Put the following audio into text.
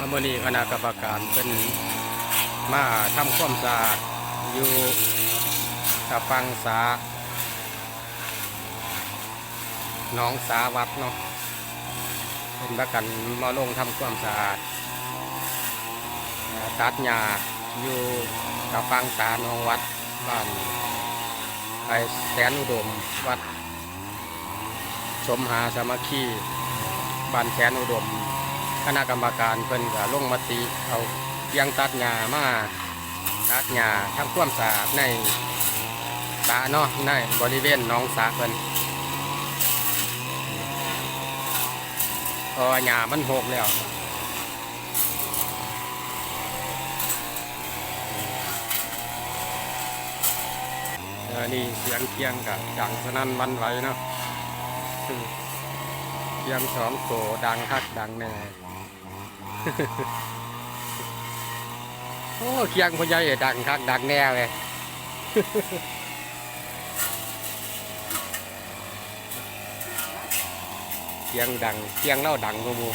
อามื่อนี้คณะกรรมการเป็นมาทำความสะอาดอยู่ตะฟังสาหน้องสาวัดเนาะเป็นประกันมาลงทำความสะอาดตัดหญ้าอยู่ตะฟังสาหนองวัดบ้านไอแสนอุดมวัด สมหาสามัคคีบ้านแสนอุดม คณะกรรมการเพิ่นก็ลงมติเอาเพียงตัดหญ้ามาตัดหญ้าทำความสะอาดในสระเนาะในบริเวณหนองสระเพิ่นพราะว่าหญ้ามันหกแล้วนี่เสียงเคียงกับดังสนั่นวันไหวเนาะเคียงสองโตดังคักดังแน่ โอ้เคียงพญายดังคักดังแน่เลยเคียงดังเคียงเล่าดังกูมู